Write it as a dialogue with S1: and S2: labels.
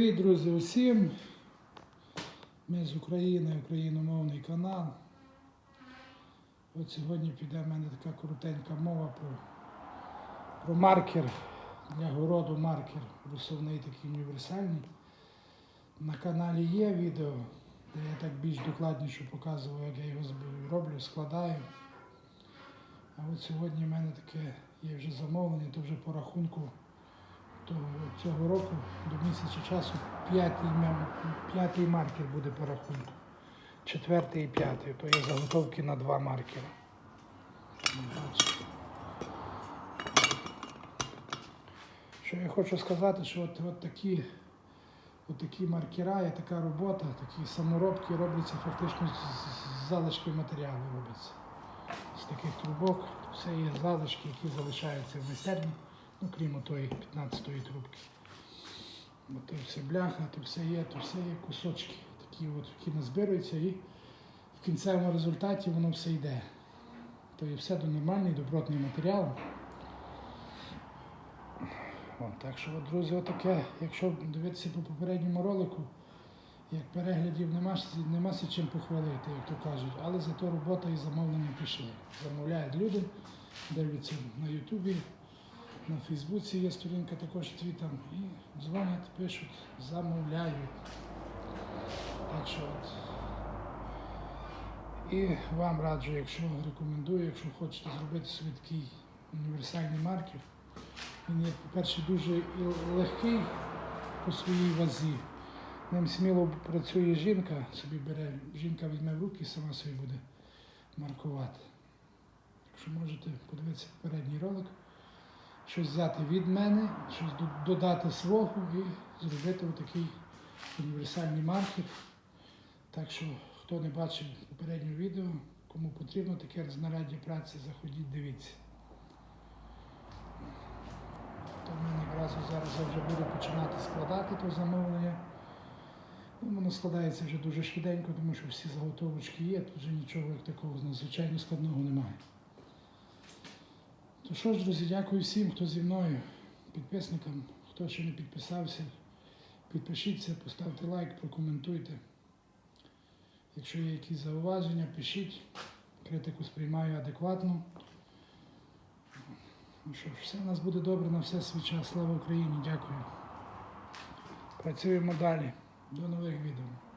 S1: Привіт, друзі, усім. Ми з України, україномовний канал. От сьогодні піде в мене така коротенька мова про, про маркер для городу маркер висувний такий універсальний. На каналі є відео, де я так більш докладніше показував, як я його роблю, складаю. А от сьогодні в мене таке є вже замовлення, то вже по рахунку то цього року до місяця часу п'ятий, маркер буде по рахунку. Четвертий і п'ятий. То є заготовки на два маркери. Що я хочу сказати, що от, от такі, от такі маркера і така робота, такі саморобки робляться фактично з, з залишків матеріалу робляться. З таких трубок все є залишки, які залишаються в майстерні. Ну, крім тої 15-ї трубки. Бо то все бляха, то все є, то все є кусочки, такі от, які назбируються, і в кінцевому результаті воно все йде. То є все до нормальний, добротний матеріал. От, так що, друзі, отаке, якщо дивитися по попередньому ролику, як переглядів нема, нема чим похвалити, як то кажуть, але зато робота і замовлення пішли. Замовляють люди, дивляться на Ютубі, на Фейсбуці є сторінка також твій там. І дзвонять, пишуть, замовляють. Так що от. І вам раджу, якщо рекомендую, якщо хочете зробити собі такий універсальний маркер. Він є, по-перше, дуже легкий по своїй вазі. Ним сміло працює жінка, собі бере, жінка візьме в руки і сама собі буде маркувати. Якщо можете подивитися попередній ролик, щось взяти від мене, щось додати свого і зробити отакий універсальний маркер. Так що, хто не бачив попереднього відео, кому потрібно таке знаряддя праці, заходіть, дивіться. То в мене якраз зараз я вже буду починати складати то замовлення. Ну, воно складається вже дуже швиденько, тому що всі заготовочки є, тут вже нічого як такого надзвичайно складного немає. То що ж, друзі, дякую всім, хто зі мною, підписникам, хто ще не підписався, підпишіться, поставте лайк, прокоментуйте. Якщо є якісь зауваження, пишіть. Критику сприймаю адекватно. Ну що ж, все у нас буде добре на все свій час. Слава Україні, дякую. Працюємо далі. До нових відео.